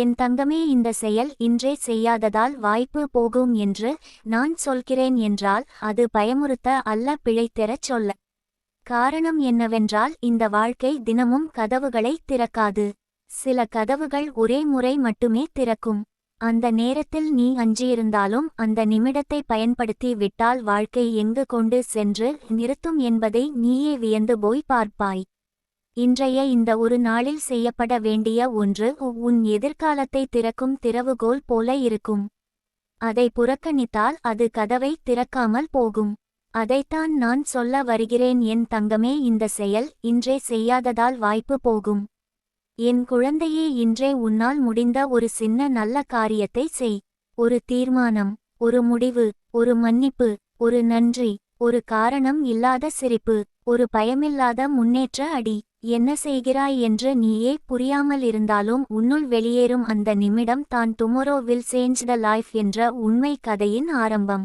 என் தங்கமே இந்த செயல் இன்றே செய்யாததால் வாய்ப்பு போகும் என்று நான் சொல்கிறேன் என்றால் அது பயமுறுத்த அல்ல பிழைத்தெறச் சொல்ல. காரணம் என்னவென்றால் இந்த வாழ்க்கை தினமும் கதவுகளை திறக்காது. சில கதவுகள் ஒரே முறை மட்டுமே திறக்கும். அந்த நேரத்தில் நீ அஞ்சியிருந்தாலும் அந்த நிமிடத்தை பயன்படுத்தி விட்டால் வாழ்க்கை எங்கு கொண்டு சென்று நிறுத்தும் என்பதை நீயே வியந்து போய் பார்ப்பாய். இன்றைய இந்த ஒரு நாளில் செய்யப்பட வேண்டிய ஒன்று உன் எதிர்காலத்தை திறக்கும் திறவுகோல் போல இருக்கும். அதை புறக்கணித்தால் அது கதவை திறக்காமல் போகும். அதைத்தான் நான் சொல்ல வருகிறேன் என் தங்கமே இந்த செயல் இன்றே செய்யாததால் வாய்ப்பு போகும். என் குழந்தையே இன்றே உன்னால் முடிந்த ஒரு சின்ன நல்ல காரியத்தை செய். ஒரு தீர்மானம் ஒரு முடிவு ஒரு மன்னிப்பு ஒரு நன்றி ஒரு காரணம் இல்லாத சிரிப்பு ஒரு பயமில்லாத முன்னேற்ற அடி. என்ன செய்கிறாய் என்று நீயே புரியாமல் இருந்தாலும் உன்னுள் வெளியேறும் அந்த நிமிடம் தான் tomorrow will change the life என்ற உண்மை கதையின் ஆரம்பம்.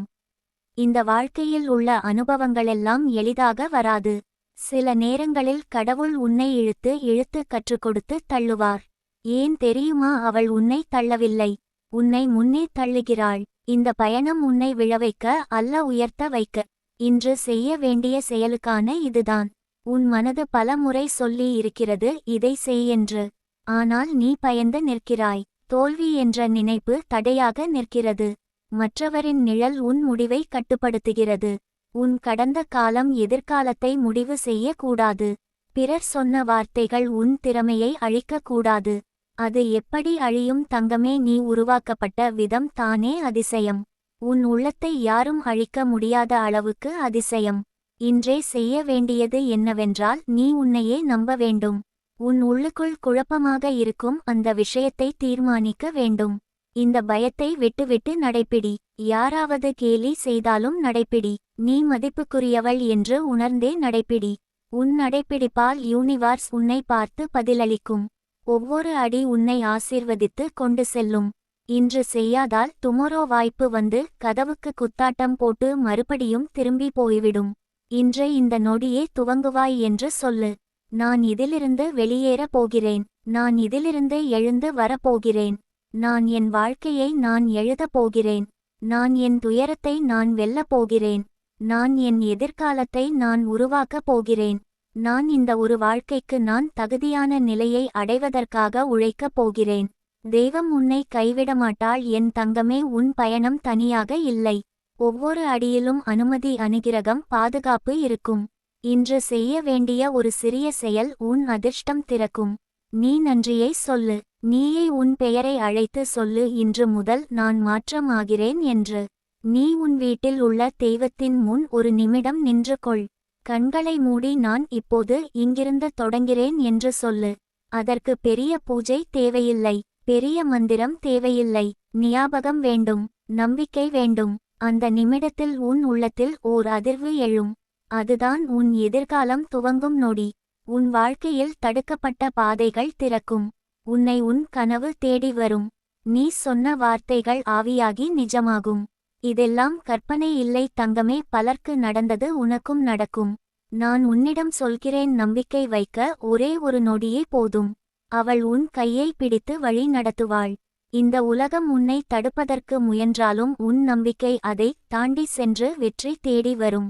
இந்த வாழ்க்கையில் உள்ள அனுபவங்களெல்லாம் எளிதாக வராது. சில நேரங்களில் கடவுள் உன்னை இழுத்து இழுத்து கற்றுக் கொடுத்து தள்ளுவார். ஏன் தெரியுமா? அவள் உன்னை தள்ளவில்லை. உன்னை முன்னே தள்ளுகிறாள். இந்த பயணம் உன்னை விழவைக்க அல்ல உயர்த்த வைக்க. இன்று செய்ய வேண்டிய செயலுக்கான இதுதான். உன் மனது பல முறை சொல்லி இருக்கிறது இதை செய் என்று. ஆனால் நீ பயந்து நிற்கிறாய். தோல்வி என்ற நினைப்பு தடையாக நிற்கிறது. மற்றவரின் நிழல் உன் முடிவை கட்டுப்படுத்துகிறது. உன் கடந்த காலம் எதிர்காலத்தை முடிவு செய்யக்கூடாது. பிறர் சொன்ன வார்த்தைகள் உன் திறமையை அழிக்கக்கூடாது. அது எப்படி அழியும் தங்கமே நீ உருவாக்கப்பட்ட விதம் தானே அதிசயம். உன் உள்ளத்தை யாரும் அழிக்க முடியாத அளவுக்கு அதிசயம். இன்றே செய்ய வேண்டியது என்னவென்றால் நீ உன்னையே நம்ப வேண்டும். உன் உள்ளுக்குள் குழப்பமாக இருக்கும் அந்த விஷயத்தை தீர்மானிக்க வேண்டும். இந்த பயத்தை விட்டுவிட்டு நடைப்பிடி யாராவது கேலி செய்தாலும் நடைப்பிடி நீ மதிப்புக்குரியவள் என்று உணர்ந்தே நடைப்பிடி உன் நடைப்பிடிப்பால் யூனிவர்ஸ் உன்னை பார்த்து பதிலளிக்கும். ஒவ்வொரு அடி உன்னை ஆசீர்வதித்து கொண்டு செல்லும். இன்று செய்யாதால் துமரோ வாய்ப்பு வந்து கதவுக்கு குத்தாட்டம் போட்டு மறுபடியும் திரும்பி போய்விடும். இன்றே இந்த நொடியே துவங்குவாய் என்று சொல்லு. நான் இதிலிருந்து வெளியேறப் போகிறேன். நான் இதிலிருந்து எழுந்து வரப்போகிறேன். நான் என் வாழ்க்கையை நான் எழுதப் போகிறேன். நான் என் துயரத்தை நான் வெல்லப் போகிறேன். நான் என் எதிர்காலத்தை நான் உருவாக்கப் போகிறேன். நான் இந்த ஒரு வாழ்க்கைக்கு நான் தகுதியான நிலையை அடைவதற்காக உழைக்கப் போகிறேன். தெய்வம் உன்னை கைவிடமாட்டாள் என் தங்கமே உன் பயணம் தனியாக இல்லை. ஒவ்வொரு அடியிலும் அனுமதி அனுகிரகம் பாதுகாப்பு இருக்கும். இன்று செய்ய வேண்டிய ஒரு சிறிய செயல் உன் அதிர்ஷ்டம் திறக்கும். நீ நன்றியை சொல்லு. நீயே உன் பெயரை அழைத்து சொல்லு. இன்று முதல் நான் மாற்றமாகிறேன் என்று. நீ உன் வீட்டில் உள்ள தெய்வத்தின் முன் ஒரு நிமிடம் நின்று கொள். கண்களை மூடி நான் இப்போது இங்கிருந்து தொடங்கிறேன் என்று சொல்லு. அதற்கு பெரிய பூஜை தேவையில்லை. பெரிய மந்திரம் தேவையில்லை. ஞாபகம் வேண்டும். நம்பிக்கை வேண்டும். அந்த நிமிடத்தில் உன் உள்ளத்தில் ஓர் அதிர்வு எழும். அதுதான் உன் எதிர்காலம் துவங்கும் நொடி. உன் வாழ்க்கையில் தடுக்கப்பட்ட பாதைகள் திறக்கும். உன்னை உன் கனவு தேடி வரும். நீ சொன்ன வார்த்தைகள் ஆவியாகி நிஜமாகும். இதெல்லாம் கற்பனை இல்லை தங்கமே பலர்க்கு நடந்தது உனக்கும் நடக்கும். நான் உன்னிடம் சொல்கிறேன் நம்பிக்கை வைக்க ஒரே ஒரு நொடியே போதும். அவள் உன் கையை பிடித்து வழி நடத்துவாள். இந்த உலகம் உன்னை தடுப்பதற்கு முயன்றாலும் உன் நம்பிக்கை அதை தாண்டி சென்று வெற்றி தேடி வரும்.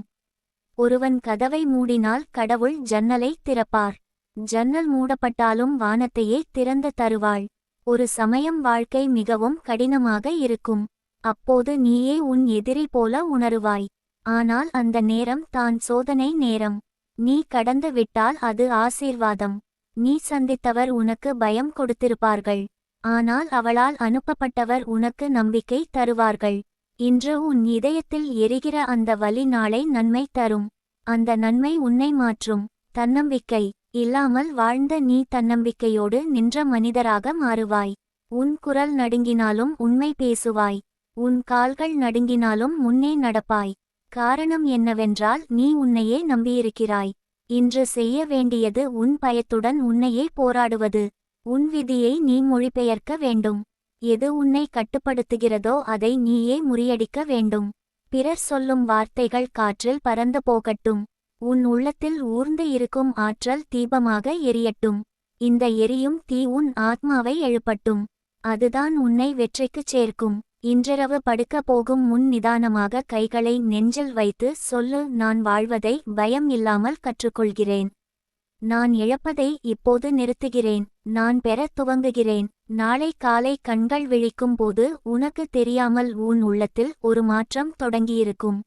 ஒருவன் கதவை மூடினால் கடவுள் ஜன்னலை திறப்பார். ஜன்னல் மூடப்பட்டாலும் வானத்தையே திறந்து தருவாள். ஒரு சமயம் வாழ்க்கை மிகவும் கடினமாக இருக்கும். அப்போது நீயே உன் எதிரி போல உணருவாய். ஆனால் அந்த நேரம் தான் சோதனை நேரம். நீ கடந்து விட்டால் அது ஆசீர்வாதம். நீ சந்தித்தவர் உனக்கு பயம் கொடுத்திருப்பார்கள். ஆனால் அவளால் அனுப்பப்பட்டவர் உனக்கு நம்பிக்கை தருவார்கள். இன்று உன் இதயத்தில் எரிகிற அந்த வலி நாளை நன்மை தரும். அந்த நன்மை உன்னை மாற்றும். தன்னம்பிக்கை. இல்லாமல் வாழ்ந்த நீ தன்னம்பிக்கையோடு நின்ற மனிதராக மாறுவாய். உன் குரல் நடுங்கினாலும் உண்மை பேசுவாய். உன் கால்கள் நடுங்கினாலும் முன்னே நடப்பாய். காரணம் என்னவென்றால் நீ உன்னையே நம்பியிருக்கிறாய். இன்று செய்ய வேண்டியது உன் பயத்துடன் உன்னையே போராடுவது. உன் விதியை நீ மொழிபெயர்க்க வேண்டும். எது உன்னை கட்டுப்படுத்துகிறதோ அதை நீயே முறியடிக்க வேண்டும். பிறர் சொல்லும் வார்த்தைகள் காற்றில் பறந்து போகட்டும். உன் உள்ளத்தில் ஊர்ந்து இருக்கும் ஆற்றல் தீபமாக எரியட்டும். இந்த எரியும் தீ உன் ஆத்மாவை எழுப்பட்டும். அதுதான் உன்னை வெற்றிக்குச் சேர்க்கும். இன்றிரவு படுக்க போகும் முன் நிதானமாக கைகளை நெஞ்சில் வைத்து சொல்லு நான் வாழ்வதை பயம் இல்லாமல் கற்றுக்கொள்கிறேன். நான் இழப்பதை இப்போது நிறுத்துகிறேன் நான் பெறத் துவங்குகிறேன். நாளை காலை கண்கள் விழிக்கும் போது உனக்கு தெரியாமல் உன் உள்ளத்தில் ஒரு மாற்றம் தொடங்கியிருக்கும்.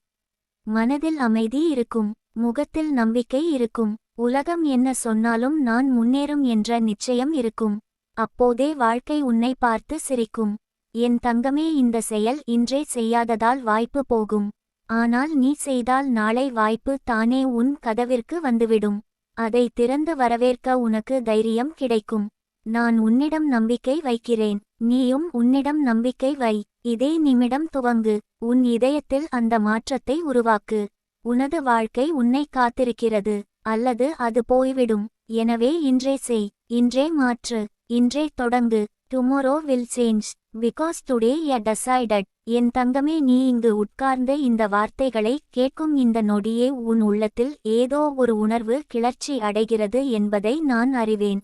மனதில் அமைதி இருக்கும் முகத்தில் நம்பிக்கை இருக்கும். உலகம் என்ன சொன்னாலும் நான் முன்னேறும் என்ற நிச்சயம் இருக்கும். அப்போதே வாழ்க்கை உன்னை பார்த்து சிரிக்கும். என் தங்கமே இந்த செயல் இன்றே செய்யாததால் வாய்ப்பு போகும். ஆனால் நீ செய்தால் நாளை வாய்ப்பு தானே உன் கதவிற்கு வந்துவிடும். அதை திறந்து வரவேற்க உனக்கு தைரியம் கிடைக்கும். நான் உன்னிடம் நம்பிக்கை வைக்கிறேன். நீயும் உன்னிடம் நம்பிக்கை வை. இதே நிமிடம் துவங்கு. உன் இதயத்தில் அந்த மாற்றத்தை உருவாக்கு. உனது வாழ்க்கை உன்னை காத்திருக்கிறது. அல்லது அது போய்விடும். எனவே இன்றே செய். இன்றே மாற்று. இன்றே தொடங்கு. Tomorrow will change because today a decided என் தங்கமே நீ இங்கு உட்கார்ந்த இந்த வார்த்தைகளை கேட்கும் இந்த நொடியே உன் உள்ளத்தில் ஏதோ ஒரு உணர்வு கிளர்ச்சி அடைகிறது என்பதை நான் அறிவேன்.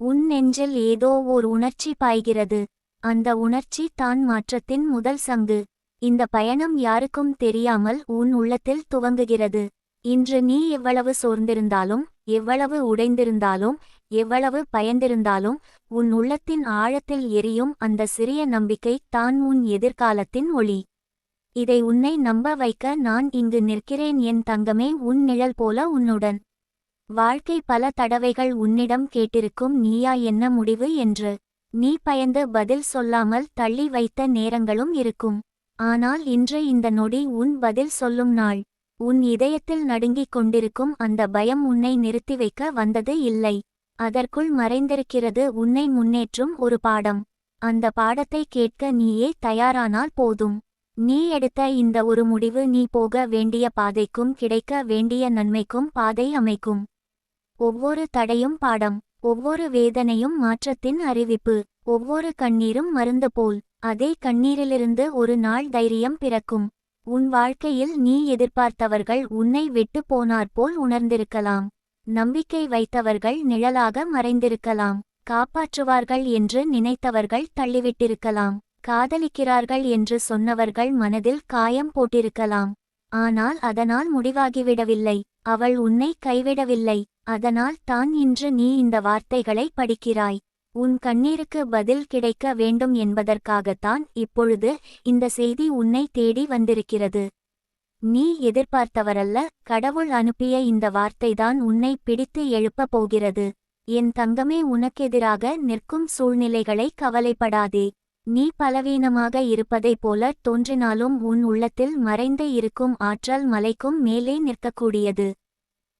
உன் நெஞ்சில் ஏதோ ஓர் உணர்ச்சி பாய்கிறது. அந்த உணர்ச்சி தான் மாற்றத்தின் முதல் சங்கு. இந்த பயணம் யாருக்கும் தெரியாமல் உன் உள்ளத்தில் துவங்குகிறது. இன்று நீ எவ்வளவு சோர்ந்திருந்தாலும் எவ்வளவு உடைந்திருந்தாலும் எவ்வளவு பயந்திருந்தாலும் உன் உள்ளத்தின் ஆழத்தில் எரியும் அந்த சிறிய நம்பிக்கை தான் உன் எதிர்காலத்தின் ஒளி. இதை உன்னை நம்ப வைக்க நான் இங்கு நிற்கிறேன் என் தங்கமே உன் நிழல் போல உன்னுடன். வாழ்க்கை பல தடவைகள் உன்னிடம் கேட்டிருக்கும் நீயா என்ன முடிவு என்று. நீ பயந்து பதில் சொல்லாமல் தள்ளி வைத்த நேரங்களும் இருக்கும். ஆனால் இன்று இந்த நொடி உன் பதில் சொல்லும் நாள். உன் இதயத்தில் நடுங்கிக் கொண்டிருக்கும் அந்த பயம் உன்னை நிறுத்தி வைக்க வந்தது இல்லை. அதற்குள் மறைந்திருக்கிறது உன்னை முன்னேற்றும் ஒரு பாடம். அந்த பாடத்தை கேட்க நீயே தயாரானால் போதும். நீ எடுத்த இந்த ஒரு முடிவு நீ போக வேண்டிய பாதைக்கும் கிடைக்க வேண்டிய நன்மைக்கும் பாதை அமைக்கும். ஒவ்வொரு தடையும் பாடம். ஒவ்வொரு வேதனையும் மாற்றத்தின் அறிவிப்பு. ஒவ்வொரு கண்ணீரும் மருந்து போல். அதே கண்ணீரிலிருந்து ஒரு நாள் தைரியம் பிறக்கும். உன் வாழ்க்கையில் நீ எதிர்பார்த்தவர்கள் உன்னை விட்டு போனாற்போல் உணர்ந்திருக்கலாம். நம்பிக்கை வைத்தவர்கள் நிழலாக மறைந்திருக்கலாம். காப்பாற்றுவார்கள் என்று நினைத்தவர்கள் தள்ளிவிட்டிருக்கலாம். காதலிக்கிறார்கள் என்று சொன்னவர்கள் மனதில் காயம் போட்டிருக்கலாம். ஆனால் அதனால் முடிவாகிவிடவில்லை. அவள் உன்னை கைவிடவில்லை. அதனால் தான் இன்று நீ இந்த வார்த்தைகளை படிக்கிறாய். உன் கண்ணீருக்கு பதில் கிடைக்க வேண்டும் என்பதற்காகத்தான் இப்பொழுது இந்த செய்தி உன்னை தேடி வந்திருக்கிறது. நீ எதிர்பார்த்தவரல்ல கடவுள் அனுப்பிய இந்த வார்த்தைதான் உன்னை பிடித்து எழுப்பப் போகிறது. என் தங்கமே உனக்கெதிராக நிற்கும் சூழ்நிலைகளை கவலைப்படாதே. நீ பலவீனமாக இருப்பதைப் போல தோன்றினாலும் உன் உள்ளத்தில் மறைந்து இருக்கும் ஆற்றல் மலைக்கும் மேலே நிற்கக்கூடியது.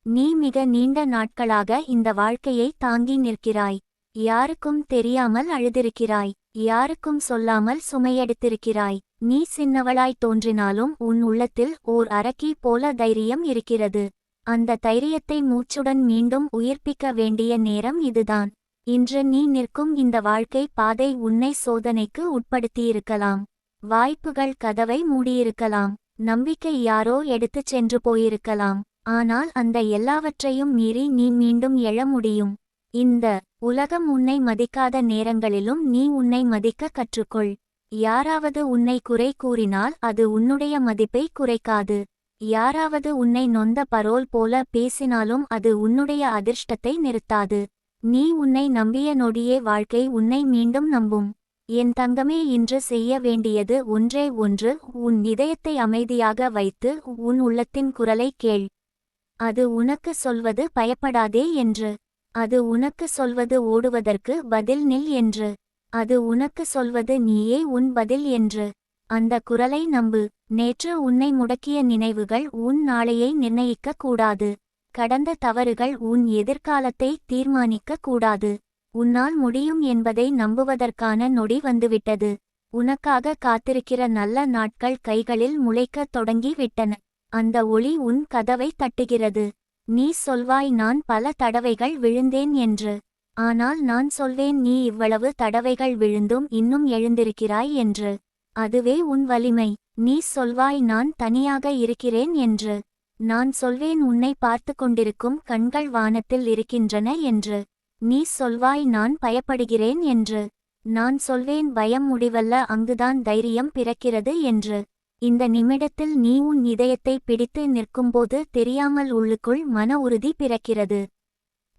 நீ மிக நீண்ட நாட்களாக இந்த வாழ்க்கையை தாங்கி நிற்கிறாய். யாருக்கும் தெரியாமல் அழுதிருக்கிறாய். யாருக்கும் சொல்லாமல் சுமையெடுத்திருக்கிறாய். நீ சின்னவளாய் தோன்றினாலும் உன் உள்ளத்தில் ஓர் அரக்கி போல தைரியம் இருக்கிறது. அந்த தைரியத்தை மூச்சுடன் மீண்டும் உயிர்ப்பிக்க வேண்டிய நேரம் இதுதான். இன்று நீ நிற்கும் இந்த வாழ்க்கை பாதை உன்னை சோதனைக்கு உட்படுத்தியிருக்கலாம். வாய்ப்புகள் கதவை மூடியிருக்கலாம். நம்பிக்கை யாரோ எடுத்துச் சென்று போயிருக்கலாம். ஆனால் அந்த எல்லாவற்றையும் மீறி நீ மீண்டும் எழ முடியும். இந்த உலகம் உன்னை மதிக்காத நேரங்களிலும் நீ உன்னை மதிக்க கற்றுக்கொள். யாராவது உன்னை குறை கூறினால் அது உன்னுடைய மதிப்பை குறைக்காது. யாராவது உன்னை நொந்த பரோல் போல பேசினாலும் அது உன்னுடைய அதிர்ஷ்டத்தை நிறுத்தாது. நீ உன்னை நம்பிய நொடியே வாழ்க்கை உன்னை மீண்டும் நம்பும். என் தங்கமே இன்று செய்ய வேண்டியது ஒன்றே ஒன்று. உன் இதயத்தை அமைதியாக வைத்து உன் உள்ளத்தின் குரலை கேள். அது உனக்கு சொல்வது பயப்படாதே என்று. அது உனக்கு சொல்வது ஓடுவதற்கு பதில் நில் என்று. அது உனக்கு சொல்வது நீயே உன் பதில் என்று. அந்த குரலை நம்பு. நேற்று உன்னை முடக்கிய நினைவுகள் உன் நாளையை நிர்ணயிக்க கூடாது. கடந்த தவறுகள் உன் எதிர்காலத்தை தீர்மானிக்க கூடாது. உன்னால் முடியும் என்பதை நம்புவதற்கான நொடி வந்துவிட்டது. உனக்காக காத்திருக்கிற நல்ல நாட்கள் கைகளில் முளைக்கத் தொடங்கி விட்டன அந்த ஒளி உன் கதவை தட்டுகிறது. நீ சொல்வாய் நான் பல தடவைகள் விழுந்தேன் என்று. ஆனால் நான் சொல்வேன் நீ இவ்வளவு தடவைகள் விழுந்தும் இன்னும் எழுந்திருக்கிறாய் என்று. அதுவே உன் வலிமை. நீ சொல்வாய் நான் தனியாக இருக்கிறேன் என்று. நான் சொல்வேன் உன்னை பார்த்து கொண்டிருக்கும் கண்கள் வானத்தில் இருக்கின்றன என்று. நீ சொல்வாய் நான் பயப்படுகிறேன் என்று. நான் சொல்வேன் பயம் முடிவல்ல அங்குதான் தைரியம் பிறக்கிறது என்று. இந்த நிமிடத்தில் நீ உன் இதயத்தை பிடித்து நிற்கும்போது தெரியாமல் உள்ளுக்குள் மன உறுதி பிறக்கிறது.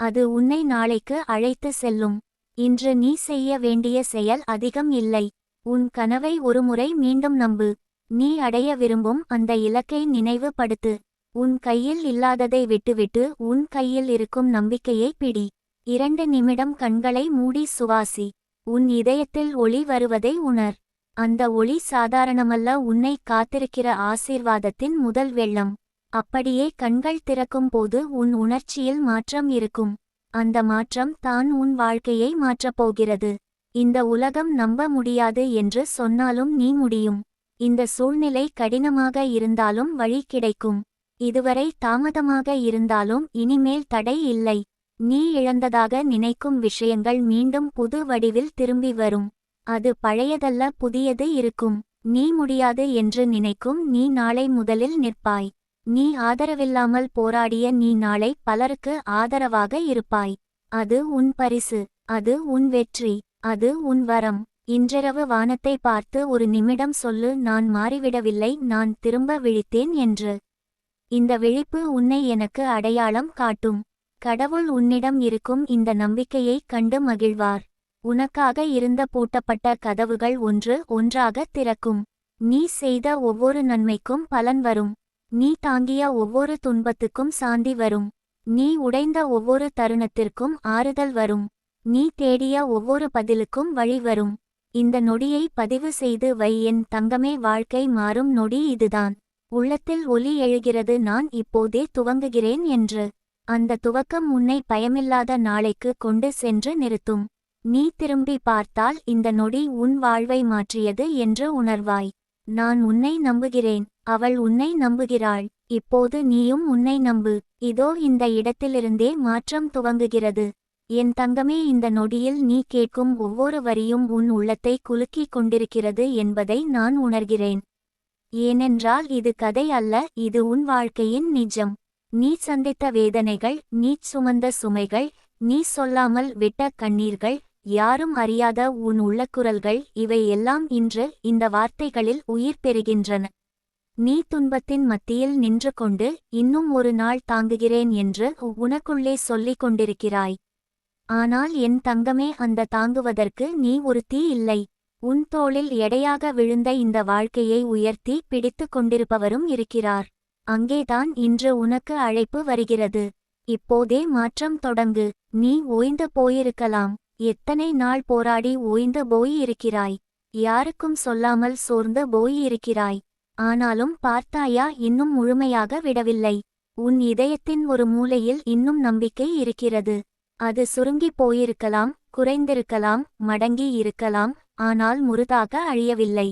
அது உன்னை நாளைக்கு அழைத்து செல்லும். இன்று நீ செய்ய வேண்டிய செயல் அதிகம் இல்லை. உன் கனவை ஒருமுறை மீண்டும் நம்பு. நீ அடைய விரும்பும் அந்த இலக்கை நினைவுபடுத்து. உன் கையில் இல்லாததை விட்டுவிட்டு உன் கையில் இருக்கும் நம்பிக்கையை பிடி. இரண்டு நிமிடம் கண்களை மூடி சுவாசி. உன் இதயத்தில் ஒளி வருவதை உணர். அந்த ஒளி சாதாரணமல்ல உன்னை காத்திருக்கிற ஆசீர்வாதத்தின் முதல் வெள்ளம். அப்படியே கண்கள் திறக்கும் போது உன் உணர்ச்சியில் மாற்றம் இருக்கும். அந்த மாற்றம் தான் உன் வாழ்க்கையை மாற்றப் போகிறது. இந்த உலகம் நம்ப முடியாது என்று சொன்னாலும் நீ முடியும். இந்த சூழ்நிலை கடினமாக இருந்தாலும் வழி கிடைக்கும். இதுவரை தாமதமாக இருந்தாலும் இனிமேல் தடை இல்லை. நீ இழந்ததாக நினைக்கும் விஷயங்கள் மீண்டும் புது வடிவில் திரும்பி வரும். அது பழையதல்ல புதியது இருக்கும். நீ முடியாது என்று நினைக்கும் நீ நாளை முதலில் நிற்பாய். நீ ஆதரவில்லாமல் போராடிய நீ நாளை பலருக்கு ஆதரவாக இருப்பாய். அது உன் பரிசு அது உன் வெற்றி அது உன் வரம். இன்றிரவு வானத்தை பார்த்து ஒரு நிமிடம் சொல்லு நான் மாறிவிடவில்லை நான் திரும்ப விழித்தேன் என்று. இந்த விழிப்பு உன்னை எனக்கு அடையாளம் காட்டும். கடவுள் உன்னிடம் இருக்கும் இந்த நம்பிக்கையை கண்டு மகிழ்வார். உனக்காக இருந்த பூட்டப்பட்ட கதவுகள் ஒன்று ஒன்றாக திறக்கும். நீ செய்த ஒவ்வொரு நன்மைக்கும் பலன் வரும். நீ தாங்கிய ஒவ்வொரு துன்பத்துக்கும் சாந்தி வரும். நீ உடைந்த ஒவ்வொரு தருணத்திற்கும் ஆறுதல் வரும். நீ தேடிய ஒவ்வொரு பதிலுக்கும் வழி வரும். இந்த நொடியை பதிவு செய்து வை என் தங்கமே வாழ்க்கை மாறும் நொடி இதுதான். உள்ளத்தில் ஒலி எழுகிறது நான் இப்போதே துவங்குகிறேன் என்று. அந்த துவக்கம் உன்னை பயமில்லாத நாளைக்கு கொண்டு சென்று நிறுத்தும். நீ திரும்பி பார்த்தால் இந்த நொடி உன் வாழ்வை மாற்றியது என்று உணர்வாய். நான் உன்னை நம்புகிறேன் அவள் உன்னை நம்புகிறாள் இப்போது நீயும் உன்னை நம்பு இதோ இந்த இடத்திலிருந்தே மாற்றம் துவங்குகிறது. என் தங்கமே இந்த நொடியில் நீ கேட்கும் ஒவ்வொரு வரியும் உன் உள்ளத்தை குலுக்கிக் கொண்டிருக்கிறது என்பதை நான் உணர்கிறேன். ஏனென்றால் இது கதை அல்ல இது உன் வாழ்க்கையின் நிஜம். நீ சந்தித்த வேதனைகள் நீ சுமந்த சுமைகள் நீ சொல்லாமல் விட்ட கண்ணீர்கள் யாரும் அறியாத உன் உள்ளக்குரல்கள் இவை எல்லாம் இன்று இந்த வார்த்தைகளில் உயிர் பெறுகின்றன. நீ துன்பத்தின் மத்தியில் நின்று கொண்டு இன்னும் ஒரு நாள் தாங்குகிறேன் என்று உனக்குள்ளே சொல்லிக் கொண்டிருக்கிறாய். ஆனால் என் தங்கமே அந்த தாங்குவதற்கு நீ ஒரு தீ இல்லை. உன் தோளில் எடையாக விழுந்த இந்த வாழ்க்கையை உயர்த்தி பிடித்து கொண்டிருப்பவரும் இருக்கிறார். அங்கேதான் இன்று உனக்கு அழைப்பு வருகிறது. இப்போதே மாற்றம் தொடங்கு. நீ ஓய்ந்து போயிருக்கலாம். எத்தனை நாள் போராடி ஓய்ந்து போயிருக்கிறாய் யாருக்கும் சொல்லாமல் சோர்ந்து போயிருக்கிறாய் ஆனாலும் பார்த்தாயா இன்னும் முழுமையாக விடவில்லை. உன் இதயத்தின் ஒரு மூலையில் இன்னும் நம்பிக்கை இருக்கிறது. அது சுருங்கி போயிருக்கலாம் குறைந்திருக்கலாம் மடங்கி இருக்கலாம் ஆனால் முருதாக அழியவில்லை.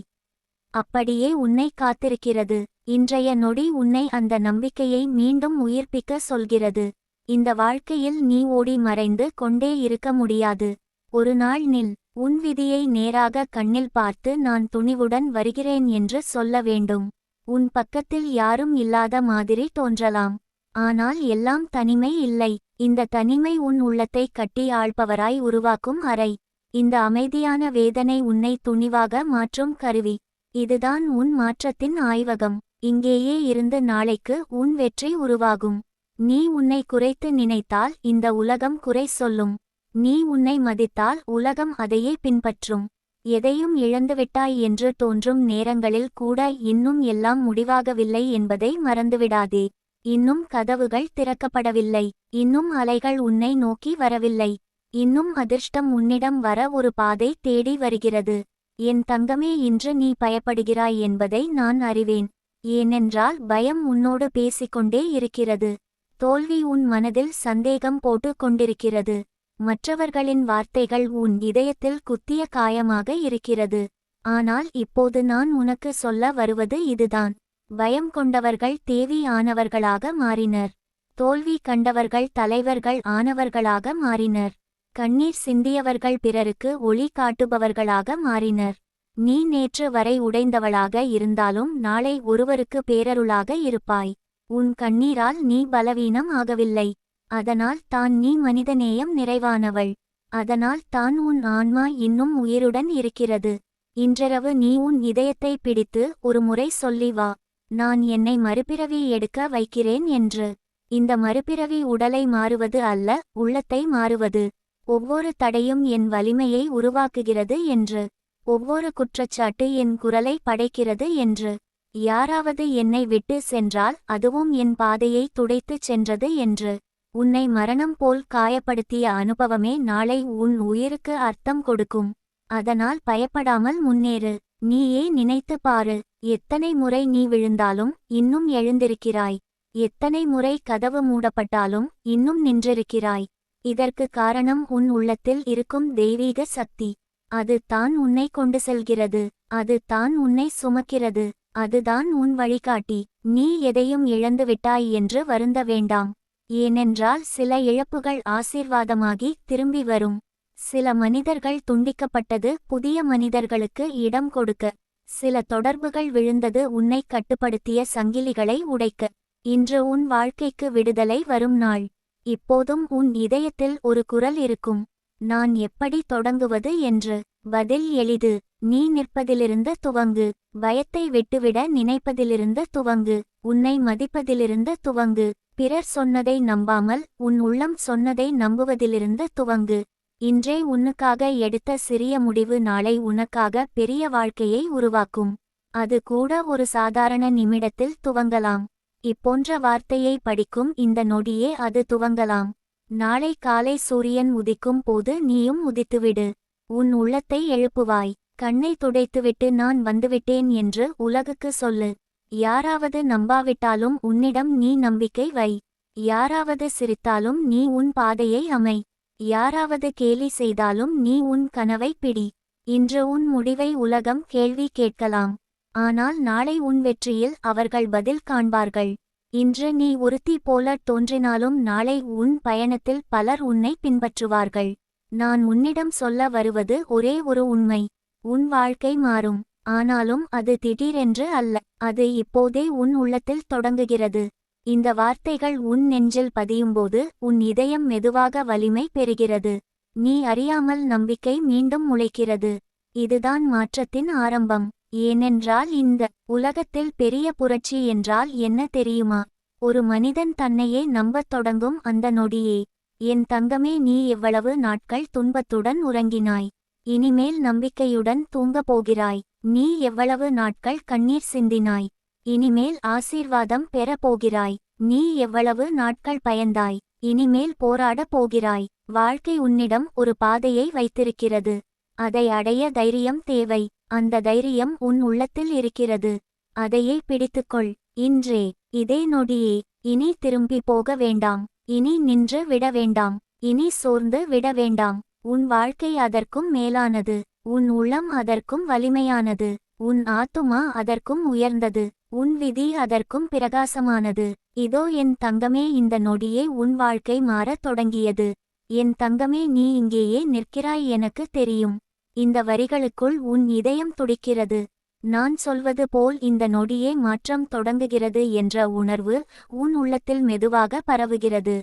அப்படியே உன்னை காத்திருக்கிறது. இன்றைய நொடி உன்னை அந்த நம்பிக்கையை மீண்டும் உயிர்ப்பிக்க சொல்கிறது. இந்த வாழ்க்கையில் நீ ஓடி மறைந்து கொண்டே இருக்க முடியாது. ஒரு நாள் நில் உன் விதியை நேராக கண்ணில் பார்த்து நான் துணிவுடன் வருகிறேன் என்று சொல்ல வேண்டும். உன் பக்கத்தில் யாரும் இல்லாத மாதிரி தோன்றலாம். ஆனால் எல்லாம் தனிமை இல்லை. இந்த தனிமை உன் உள்ளத்தை கட்டி ஆள்பவராய் உருவாக்கும் அறை. இந்த அமைதியான வேதனை உன்னை துணிவாக மாற்றும் கருவி. இதுதான் உன் மாற்றத்தின் ஆய்வகம். இங்கேயே இருந்து நாளைக்கு உன் வெற்றி உருவாகும். நீ உன்னை குறைத்து நினைத்தால் இந்த உலகம் குறை சொல்லும். நீ உன்னை மதித்தால் உலகம் அதையே பின்பற்றும். எதையும் இழந்துவிட்டாய் என்று தோன்றும் நேரங்களில் கூட இன்னும் எல்லாம் முடிவாகவில்லை என்பதை மறந்துவிடாதே. இன்னும் கதவுகள் திறக்கப்படவில்லை. இன்னும் அலைகள் உன்னை நோக்கி வரவில்லை. இன்னும் அதிர்ஷ்டம் உன்னிடம் வர ஒரு பாதை தேடி வருகிறது. என் தங்கமே இன்று நீ பயப்படுகிறாய் என்பதை நான் அறிவேன். ஏனென்றால் பயம் உன்னோடு பேசிக்கொண்டே இருக்கிறது. தோல்வி உன் மனதில் சந்தேகம் போட்டு கொண்டிருக்கிறது. மற்றவர்களின் வார்த்தைகள் உன் இதயத்தில் குத்திய காயமாக இருக்கிறது. ஆனால் இப்போது நான் உனக்கு சொல்ல வருவது இதுதான். பயம் கொண்டவர்கள் தேவியானவர்களாக மாறினர். தோல்வி கண்டவர்கள் தலைவர்கள் ஆனவர்களாக மாறினர். கண்ணீர் சிந்தியவர்கள் பிறருக்கு ஒளி காட்டுபவர்களாக மாறினர். நீ நேற்று வரை உடைந்தவளாக இருந்தாலும் நாளை ஒருவருக்கு பேரருளாக இருப்பாய். உன் கண்ணீரால் நீ பலவீனம் ஆகவில்லை. அதனால் தான் நீ மனிதநேயம் நிறைவானவள். அதனால் தான் உன் ஆன்மா இன்னும் உயிருடன் இருக்கிறது. இன்றிரவு நீ உன் இதயத்தை பிடித்து ஒரு முறை சொல்லி வா. நான் என்னை மறுபிறவி எடுக்க வைக்கிறேன் என்று. இந்த மறுபிறவி உடலை மாறுவது அல்ல உள்ளத்தை மாறுவது. ஒவ்வொரு தடையும் என் வலிமையை உருவாக்குகிறது என்று. ஒவ்வொரு குற்றச்சாட்டு என் குரலை படைக்கிறது என்று. யாராவது என்னை விட்டு சென்றால் அதுவும் என் பாதையை துடைத்துச் சென்றது என்று. உன்னை மரணம் போல் காயப்படுத்திய அனுபவமே நாளை உன் உயிருக்கு அர்த்தம் கொடுக்கும். அதனால் பயப்படாமல் முன்னேறு. நீயே நினைத்து பாரு. எத்தனை முறை நீ விழுந்தாலும் இன்னும் எழுந்திருக்கிறாய். எத்தனை முறை கதவு மூடப்பட்டாலும் இன்னும் நின்றிருக்கிறாய். இதற்கு காரணம் உன் உள்ளத்தில் இருக்கும் தெய்வீக சக்தி. அது தான் உன்னை கொண்டு செல்கிறது. அது தான் உன்னை சுமக்கிறது. அதுதான் உன் வழிகாட்டி. நீ எதையும் இழந்துவிட்டாய் என்று வருந்த வேண்டாம். ஏனென்றால் சில இழப்புகள் ஆசீர்வாதமாகி திரும்பி வரும். சில மனிதர்கள் துண்டிக்கப்பட்டது புதிய மனிதர்களுக்கு இடம் கொடுக்க. சில தொடர்புகள் விழுந்தது உன்னை கட்டுப்படுத்திய சங்கிலிகளை உடைக்க. இன்று உன் வாழ்க்கைக்கு விடுதலை வரும் நாள். இப்போதும் உன் இதயத்தில் ஒரு குரல் இருக்கும். நான் எப்படி தொடங்குவது என்று. பதில் எளிது. நீ நிற்பதிலிருந்து துவங்கு பயத்தை விட்டுவிட நினைப்பதிலிருந்து துவங்கு உன்னை மதிப்பதிலிருந்து துவங்கு பிறர் சொன்னதை நம்பாமல் உன் உள்ளம் சொன்னதை நம்புவதிலிருந்து துவங்கு. இன்றே உன்னுக்காக எடுத்த சிறிய முடிவு நாளை உனக்காக பெரிய வாழ்க்கையை உருவாக்கும். அது கூட ஒரு சாதாரண நிமிடத்தில் துவங்கலாம். இப்போன்ற வார்த்தையை படிக்கும் இந்த நொடியே அது துவங்கலாம். நாளை காலை சூரியன் உதிக்கும் போது நீயும் உதித்துவிடு. உன் உள்ளத்தை எழுப்புவாய். கண்ணை துடைத்துவிட்டு நான் வந்துவிட்டேன் என்று உலகுக்கு சொல்லு. யாராவது நம்பாவிட்டாலும் உன்னிடம் நீ நம்பிக்கை வை. யாராவது சிரித்தாலும் நீ உன் பாதையை அமை. யாராவது கேலி செய்தாலும் நீ உன் கனவை பிடி. இன்று உன் முடிவை உலகம் கேள்வி கேட்கலாம். ஆனால் நாளை உன் வெற்றியில் அவர்கள் பதில் காண்பார்கள். இன்று நீ உறுத்தி போல தோன்றினாலும் நாளை உன் பயணத்தில் பலர் உன்னை பின்பற்றுவார்கள். நான் உன்னிடம் சொல்ல வருவது ஒரே ஒரு உண்மை. உன் வாழ்க்கை மாறும். ஆனாலும் அது திடீரென்று அல்ல. அது இப்போதே உன் உள்ளத்தில் தொடங்குகிறது. இந்த வார்த்தைகள் உன் நெஞ்சில் பதியும்போது உன் இதயம் மெதுவாக வலிமை பெறுகிறது. நீ அறியாமல் நம்பிக்கை மீண்டும் முளைக்கிறது. இதுதான் மாற்றத்தின் ஆரம்பம். ஏனென்றால் இந்த உலகத்தில் பெரிய புரட்சி என்றால் என்ன தெரியுமா? ஒரு மனிதன் தன்னையே நம்பத் தொடங்கும் அந்த நொடியே. என் தங்கமே நீ எவ்வளவு நாட்கள் துன்பத்துடன் உறங்கினாய். இனிமேல் நம்பிக்கையுடன் தூங்கப் போகிறாய். நீ எவ்வளவு நாட்கள் கண்ணீர் சிந்தினாய். இனிமேல் ஆசீர்வாதம் பெற போகிறாய். நீ எவ்வளவு நாட்கள் பயந்தாய். இனிமேல் போராடப் போகிறாய். வாழ்க்கை உன்னிடம் ஒரு பாதையை வைத்திருக்கிறது. அதை அடைய தைரியம் தேவை. அந்த தைரியம் உன் உள்ளத்தில் இருக்கிறது. அதையே பிடித்துக்கொள். இன்றே. இதே நொடியே. இனி திரும்பி போக வேண்டாம். இனி நின்று விட வேண்டாம். இனி சோர்ந்து விட வேண்டாம். உன் வாழ்க்கை அதற்கும் மேலானது. உன் உள்ளம் அதற்கும் வலிமையானது. உன் ஆத்துமா அதற்கும் உயர்ந்தது. உன் விதி அதற்கும் பிரகாசமானது. இதோ என் தங்கமே இந்த நொடியே உன் வாழ்க்கை மாறத் தொடங்கியது. என் தங்கமே நீ இங்கேயே நிற்கிறாய் எனக்கு தெரியும். இந்த வரிகளுக்குள் உன் இதயம் துடிக்கிறது. நான் சொல்வது போல் இந்த நொடியே மாற்றம் தொடங்குகிறது என்ற உணர்வு உன் உள்ளத்தில் மெதுவாக பரவுகிறது.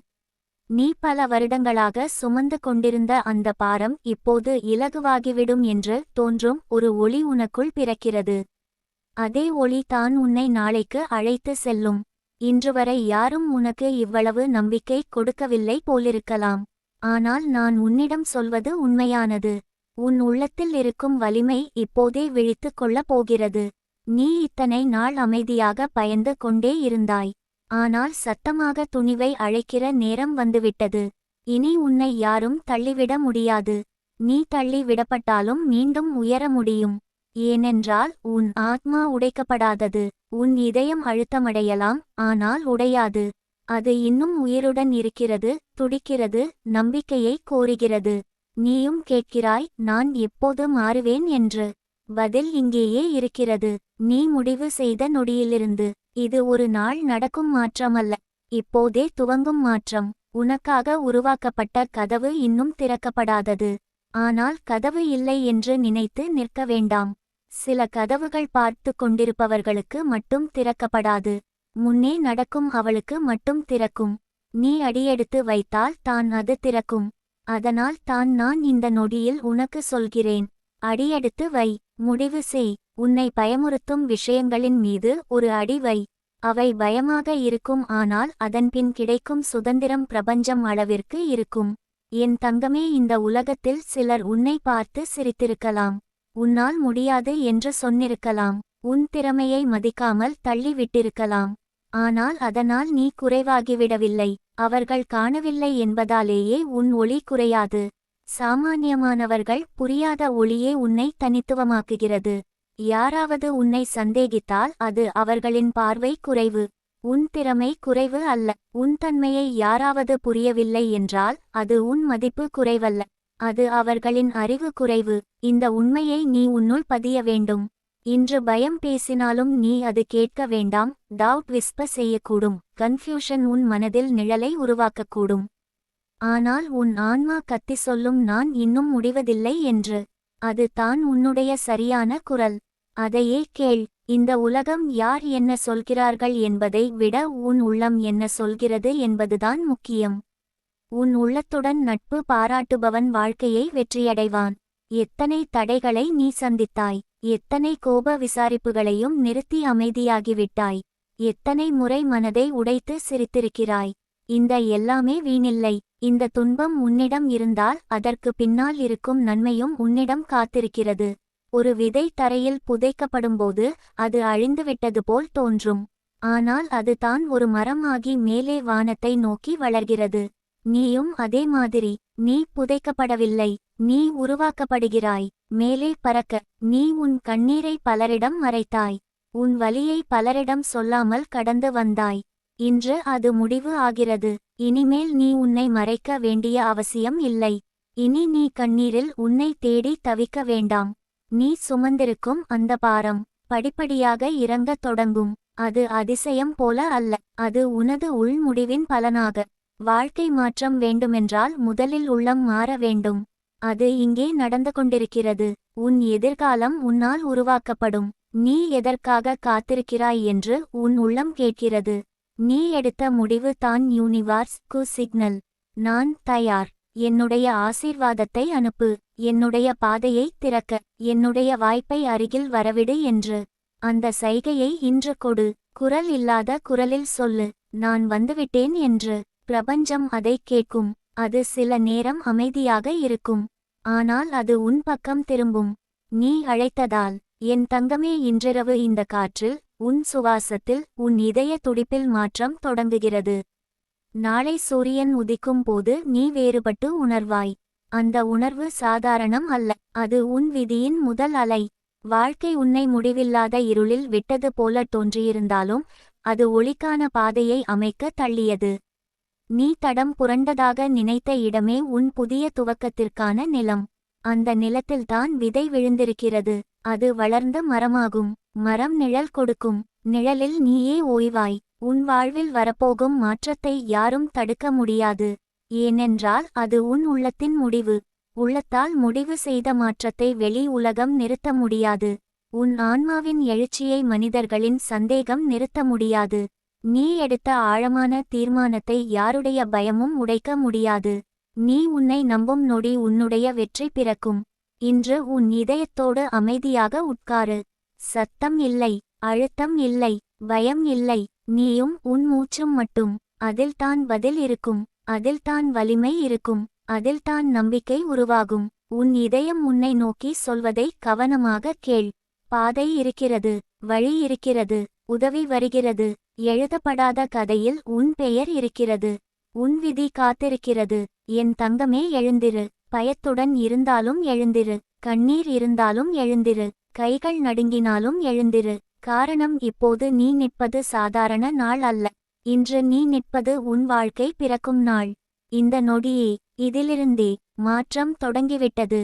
நீ பல வருடங்களாக சுமந்து கொண்டிருந்த அந்த பாரம் இப்போது இலகுவாகிவிடும் என்று தோன்றும் ஒரு ஒளி உனக்குள் பிறக்கிறது. அதே ஒளி தான் உன்னை நாளைக்கு அழைத்து செல்லும். இன்றுவரை யாரும் உனக்கு இவ்வளவு நம்பிக்கை கொடுக்கவில்லை போலிருக்கலாம். ஆனால் நான் உன்னிடம் சொல்வது உண்மையானது. உன் உள்ளத்தில் இருக்கும் வலிமை இப்போதே விழித்துக் கொள்ளப் போகிறது. நீ இத்தனை நாள் அமைதியாக பயந்து கொண்டே இருந்தாய். ஆனால் சத்தமாக துணிவை அழைக்கிற நேரம் வந்துவிட்டது. இனி உன்னை யாரும் தள்ளிவிட முடியாது. நீ தள்ளி விடப்பட்டாலும் மீண்டும் உயர முடியும். ஏனென்றால் உன் ஆத்மா உடைக்கப்படாதது. உன் இதயம் அழுத்தமடையலாம் ஆனால் உடையாது. அது இன்னும் உயிருடன் இருக்கிறது துடிக்கிறது நம்பிக்கையை கோருகிறது. நீயும் கேட்கிறாய் நான் எப்போது மாறுவேன்? என்று. பதில் இங்கேயே இருக்கிறது. நீ முடிவு செய்த நொடியிலிருந்து. இது ஒரு நாள் நடக்கும் மாற்றமல்ல. இப்போதே துவங்கும் மாற்றம். உனக்காக உருவாக்கப்பட்ட கதவு இன்னும் திறக்கப்படாதது. ஆனால் கதவு இல்லை என்று நினைத்து நிற்க வேண்டாம். சில கதவுகள் பார்த்து கொண்டிருப்பவர்களுக்கு மட்டும் திறக்கப்படாது. முன்னே நடக்கும் அவளுக்கு மட்டும் திறக்கும். நீ அடியெடுத்து வைத்தால் தான் அது திறக்கும். அதனால் தான் நான் இந்த நொடியில் உனக்கு சொல்கிறேன். அடியெடுத்து வை. முடிவு செய். உன்னை பயமுறுத்தும் விஷயங்களின் மீது ஒரு அடி வை. அவை பயமாக இருக்கும் ஆனால் அதன்பின் கிடைக்கும் சுதந்திரம் பிரபஞ்சம் அளவிற்கு இருக்கும். என் தங்கமே இந்த உலகத்தில் சிலர் உன்னை பார்த்து சிரித்திருக்கலாம். உன்னால் முடியாது என்று சொன்னிருக்கலாம். உன் திறமையை மதிக்காமல் தள்ளிவிட்டிருக்கலாம். ஆனால் அதனால் நீ குறைவாகிவிடவில்லை. அவர்கள் காணவில்லை என்பதாலேயே உன் ஒளி குறையாது. சாமானியமானவர்கள் புரியாத ஒளியே உன்னை தனித்துவமாக்குகிறது. யாராவது உன்னை சந்தேகித்தால் அது அவர்களின் பார்வை குறைவு. உன் திறமை குறைவு அல்ல. உன் தன்மையை யாராவது புரியவில்லை என்றால் அது உன் மதிப்பு குறைவல்ல. அது அவர்களின் அறிவு குறைவு. இந்த உண்மையை நீ உன்னுள் பதிய வேண்டும். இன்று பயம் பேசினாலும் நீ அது கேட்க வேண்டாம். டவுட் விஸ்ப செய்யக்கூடும். கன்ஃபியூஷன் உன் மனதில் நிழலை உருவாக்கக்கூடும். ஆனால் உன் ஆன்மா கத்தி சொல்லும் நான் இன்னும் முடிவதில்லை என்று. அது தான் உன்னுடைய சரியான குரல். அதையே கேள் இந்த உலகம் யார் என்ன சொல்கிறார்கள் என்பதை விட உன் உள்ளம் என்ன சொல்கிறது என்பதுதான் முக்கியம். உன் உள்ளத்துடன் நட்பு பாராட்டுபவன் வாழ்க்கையை வெற்றியடைவான். எத்தனை தடைகளை நீ சந்தித்தாய் எத்தனை கோப விசாரிப்புகளையும் நிறுத்தி அமைதியாகிவிட்டாய் எத்தனை முறை மனதை உடைத்து சிரித்திருக்கிறாய். இந்த எல்லாமே வீணில்லை இந்த துன்பம் உன்னிடம் இருந்தால் அதற்கு பின்னால் இருக்கும் நன்மையும் உன்னிடம் காத்திருக்கிறது. ஒரு விதை தரையில் புதைக்கப்படும்போது அது அழிந்துவிட்டது போல் தோன்றும். ஆனால் அது தான் ஒரு மரம் ஆகி மேலே வானத்தை நோக்கி வளர்கிறது. நீயும் அதே மாதிரி நீ புதைக்கப்படவில்லை நீ உருவாக்கப்படுகிறாய் மேலே பறக்க நீ உன் கண்ணீரை பலரிடம் மறைத்தாய் உன் வலியை பலரிடம் சொல்லாமல் கடந்து வந்தாய். இன்று அது முடிவு ஆகிறது இனிமேல் நீ உன்னை மறைக்க வேண்டிய அவசியம் இல்லை இனி நீ கண்ணீரில் உன்னை தேடி தவிக்க வேண்டாம். நீ சுமந்திருக்கும் அந்த பாரம் படிப்படியாக இறங்கத் தொடங்கும். அது அதிசயம் போல அல்ல அது உனது உள்முடிவின் பலனாக. வாழ்க்கை மாற்றம் வேண்டுமென்றால் முதலில் உள்ளம் மாற வேண்டும். அது இங்கே நடந்து கொண்டிருக்கிறது. உன் எதிர்காலம் உன்னால் உருவாக்கப்படும். நீ எதற்காக காத்திருக்கிறாய் என்று உன் உள்ளம் கேட்கிறது. நீ எடுத்த முடிவு தான் யூனிவார்ஸ் கு சிக்னல் நான் தயார். என்னுடைய ஆசீர்வாதத்தை அனுப்பு என்னுடைய பாதையை திறக்க என்னுடைய வாய்ப்பை அருகில் வரவிடு என்று. அந்த சைகையை இன்று கொடு குரல் இல்லாத குரலில் சொல்லு நான் வந்துவிட்டேன் என்று. பிரபஞ்சம் அதைக் கேட்கும் அது சில நேரம் அமைதியாக இருக்கும் ஆனால் அது உன் பக்கம் திரும்பும். நீ அழைத்ததால் என் தங்கமே இன்றிரவு இந்த காற்றில் உன் சுவாசத்தில் உன் இதய துடிப்பில் மாற்றம் தொடங்குகிறது. நாளை சூரியன் உதிக்கும் போது நீ வேறுபட்டு உணர்வாய். அந்த உணர்வு சாதாரணம் அல்ல. அது உன் விதியின் முதல் அலை. வாழ்க்கை உன்னை முடிவில்லாத இருளில் விட்டது போல தோன்றியிருந்தாலும் அது ஒளிக்கான பாதையை அமைக்க தள்ளியது. நீ தடம் புரண்டதாக நினைத்த இடமே உன் புதிய துவக்கத்திற்கான நிலம். அந்த நிலத்தில்தான் விதை விழுந்திருக்கிறது. அது வளர்ந்த மரமாகும். மரம் நிழல் கொடுக்கும். நிழலில் நீயே ஓய்வாய். உன் வாழ்வில் வரப்போகும் மாற்றத்தை யாரும் தடுக்க முடியாது. ஏனென்றால் அது உன் உள்ளத்தின் முடிவு. உள்ளத்தால் முடிவு செய்த மாற்றத்தை வெளி உலகம் நிறுத்த முடியாது. உன் ஆன்மாவின் எழுச்சியை மனிதர்களின் சந்தேகம் நிறுத்த முடியாது. நீ எடுத்த ஆழமான தீர்மானத்தை யாருடைய பயமும் உடைக்க முடியாது. நீ உன்னை நம்பும் நொடி உன்னுடைய வெற்றி பிறக்கும். இன்று உன் இதயத்தோடு அமைதியாக உட்காரு. சத்தம் இல்லை. அழுத்தம் இல்லை பயம் இல்லை நீயும் உன் மூச்சும் மட்டும் அதில்தான் பதில் இருக்கும் அதில்தான் வலிமை இருக்கும் அதில்தான் நம்பிக்கை உருவாகும். உன் இதயம் உன்னை நோக்கி சொல்வதை கவனமாக கேள். பாதை இருக்கிறது வழி இருக்கிறது உதவி வருகிறது. எழுதப்படாத கதையில் உன் பெயர் இருக்கிறது உன் விதி காத்திருக்கிறது. என் தங்கமே எழுந்திரு பயத்துடன் இருந்தாலும் எழுந்திரு கண்ணீர் இருந்தாலும் எழுந்திரு கைகள் நடுங்கினாலும் எழுந்திரு. காரணம் இப்போது நீ நிற்பது சாதாரண நாள் அல்ல. இன்று நீ நிற்பது உன் வாழ்க்கை பிறக்கும் நாள். இந்த நொடியே இதிலிருந்தே மாற்றம் தொடங்கிவிட்டது.